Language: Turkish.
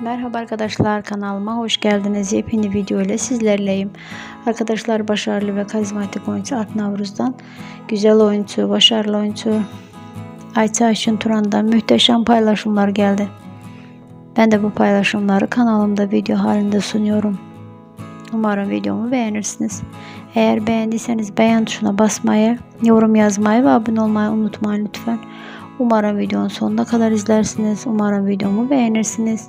Merhaba arkadaşlar kanalıma hoş geldiniz. Yepyeni video ile sizlerleyim. Arkadaşlar başarılı ve karizmatik oyuncu Alp Navruz'dan güzel oyuncu, başarılı oyuncu Ayça Ayşin Turan'dan muhteşem paylaşımlar geldi. Ben de bu paylaşımları kanalımda video halinde sunuyorum. Umarım videomu beğenirsiniz. Eğer beğendiyseniz beğen tuşuna basmayı, yorum yazmayı ve abone olmayı unutmayın lütfen. Umarım videonun sonuna kadar izlersiniz. Umarım videomu beğenirsiniz.